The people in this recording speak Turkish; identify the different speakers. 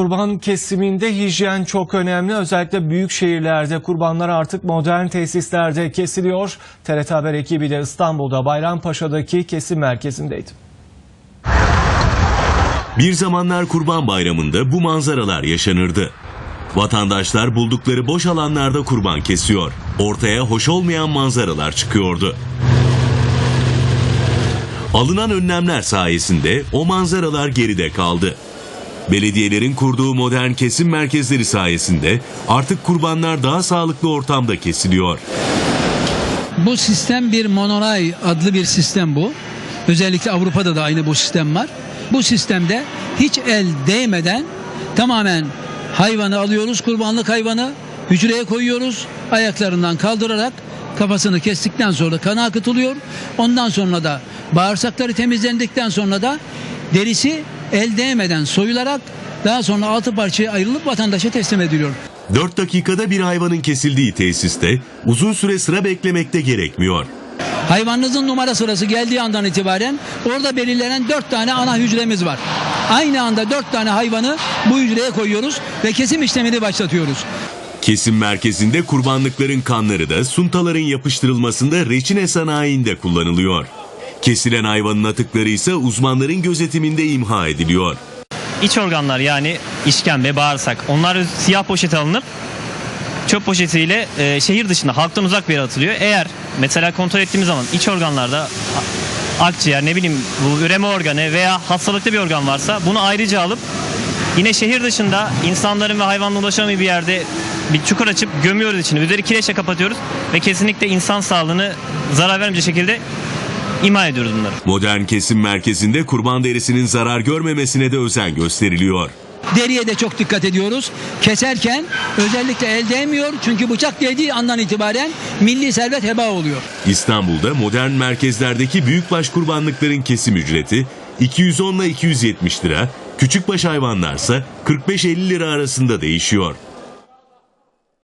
Speaker 1: Kurban kesiminde hijyen çok önemli. Özellikle büyük şehirlerde kurbanlar artık modern tesislerde kesiliyor. TRT Haber ekibi de İstanbul'da Bayrampaşa'daki kesim merkezindeydi.
Speaker 2: Bir zamanlar Kurban Bayramı'nda bu manzaralar yaşanırdı. Vatandaşlar buldukları boş alanlarda kurban kesiyor. Ortaya hoş olmayan manzaralar çıkıyordu. Alınan önlemler sayesinde o manzaralar geride kaldı. Belediyelerin kurduğu modern kesim merkezleri sayesinde artık kurbanlar daha sağlıklı ortamda kesiliyor.
Speaker 3: Bu sistem bir monoray adlı bir sistem bu. Özellikle Avrupa'da da aynı bu sistem var. Bu sistemde hiç el değmeden tamamen hayvanı alıyoruz, kurbanlık hayvanı hücreye koyuyoruz. Ayaklarından kaldırarak kafasını kestikten sonra kanı akıtılıyor. Ondan sonra da bağırsakları temizlendikten sonra da derisi el değmeden soyularak daha sonra altı parçaya ayrılıp vatandaşa teslim ediliyor.
Speaker 2: 4 dakikada bir hayvanın kesildiği tesiste uzun süre sıra beklemekte gerekmiyor.
Speaker 3: Hayvanınızın numara sırası geldiği andan itibaren orada belirlenen dört tane ana hücremiz var. Aynı anda dört tane hayvanı bu hücreye koyuyoruz ve kesim işlemini başlatıyoruz.
Speaker 2: Kesim merkezinde kurbanlıkların kanları da suntaların yapıştırılmasında reçine sanayinde kullanılıyor. Kesilen hayvanın atıkları ise uzmanların gözetiminde imha ediliyor.
Speaker 4: İç organlar yani işkembe, bağırsak onlar siyah poşete alınıp çöp poşetiyle e, şehir dışında halktan uzak bir yere atılıyor. Eğer mesela kontrol ettiğimiz zaman iç organlarda akciğer ne bileyim bu üreme organı veya hastalıklı bir organ varsa bunu ayrıca alıp yine şehir dışında insanların ve hayvanla ulaşamayacağı bir yerde bir çukur açıp gömüyoruz içine. Üzeri kireçle kapatıyoruz ve kesinlikle insan sağlığını zarar vermeyecek şekilde imha ediyoruz bunları.
Speaker 2: Modern kesim merkezinde kurban derisinin zarar görmemesine de özen gösteriliyor.
Speaker 3: Deriye de çok dikkat ediyoruz. Keserken özellikle el değmiyor çünkü bıçak değdiği andan itibaren milli servet heba oluyor.
Speaker 2: İstanbul'da modern merkezlerdeki büyükbaş kurbanlıkların kesim ücreti 210 ile 270 lira, küçükbaş hayvanlarsa 45-50 lira arasında değişiyor.